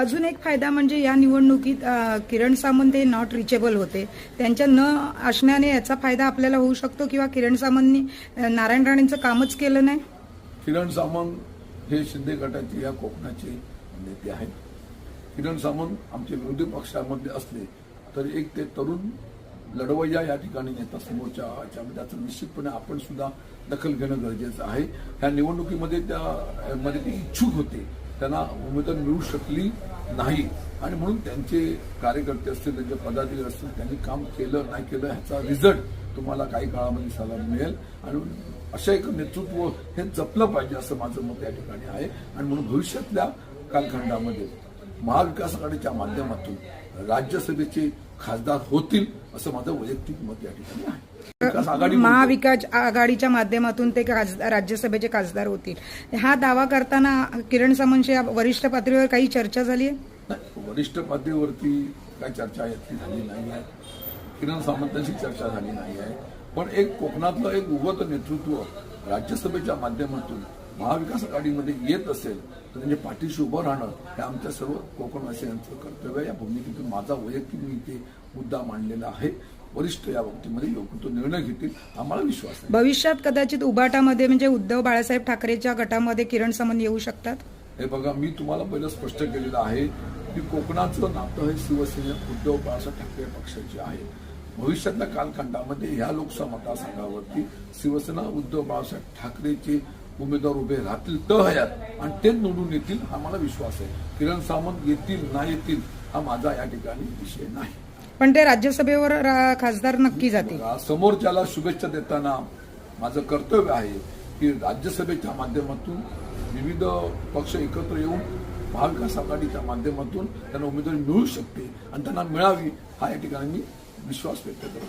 अजून एक फायदा म्हणजे या निवडणुकीत किरण सामंत हे नॉट रिचेबल होते. त्यांच्या न असण्याने याचा फायदा आपल्याला होऊ शकतो किंवा किरण सामंतनी नारायण राणेंचं कामच केलं नाही? किरण सामंत हे शिंदे गटाचे या कोकणाचे नेते आहेत. किरण सामंत आमचे विरोधी पक्षामध्ये असले तरी एक ते तरुण लढवय्या या ठिकाणी नेता समोरच्या याच्यामध्ये त्याचं निश्चितपणे आपण सुद्धा दखल घेणं गरजेचं आहे. ह्या निवडणुकीमध्ये त्या मध्ये ते इच्छुक होते. त्यांना उमेदवार मिळू शकली नाही. आणि म्हणून त्यांचे कार्यकर्ते असतील त्यांचे पदाधिकारी असतील त्यांनी काम केलं नाही केलं ह्याचा रिझल्ट तुम्हाला काही काळामध्ये साधारण मिळेल. आणि अशा एक नेतृत्व हे जपलं पाहिजे असं माझं मत या ठिकाणी आहे. आणि म्हणून भविष्यातल्या कालखंडामध्ये महाविकास आघाडीच्या माध्यमातून राज्यसभेचे खासदार होतील असं माझं वैयक्तिक मत या ठिकाणी आहे. महाविकास आघाडीच्या माध्यमातून ते खासदार- राज्यसभेचे खासदार होतील. हा दावा करताना किरण सामंतशी या वरिष्ठ पातळीवर काही चर्चा झाली आहे? वरिष्ठ पातळीवरती काय चर्चा झाली नाही आहे. किरण सामंतांशी चर्चा झाली नाही आहे. पण एक कोकणातलं एक उगत नेतृत्व राज्यसभेच्या माध्यमातून महाविकास आघाडीमध्ये येत असेल तर त्यांच्या पाठीशी उभं राहणं हे आमच्या सर्व कोकणवासियांचं कर्तव्य आहे. या भूमिकेतून माझा वैयक्तिक मी इथे मुद्दा मांडलेला आहे. वरिष्ठ या बाबतीमध्ये योग्य तो निर्णय घेतील आम्हाला विश्वास आहे. भविष्यात कदाचित उबाटामध्ये म्हणजे उद्धव बाळासाहेब ठाकरेच्या गटामध्ये किरण सामंत येऊ शकतात? हे बघा मी तुम्हाला पहिलं स्पष्ट केलेलं आहे की कोकणाचं नातं हे शिवसेना उद्धव बाळासाहेब ठाकरे पक्षाचे आहे. भविष्यातल्या कालखंडामध्ये ह्या लोकसभा मतदारसंघावरती शिवसेना उद्धव बाळासाहेब ठाकरेचे उमेदवार उभे राहतील तर हयात आणि ते निवडून येतील हा मला विश्वास आहे. किरण सामंत येतील नाही येतील हा माझा या ठिकाणी विषय नाही. पण ते राज्यसभेवर खासदार नक्की जातील. बघा, समोरच्याला शुभेच्छा देताना माझं कर्तव्य आहे की राज्यसभेच्या माध्यमातून विविध पक्ष एकत्र येऊन महाविकास आघाडीच्या माध्यमातून त्यांना उमेदवारी मिळू शकते आणि त्यांना मिळावी हा या ठिकाणी मी विश्वास व्यक्त करतो.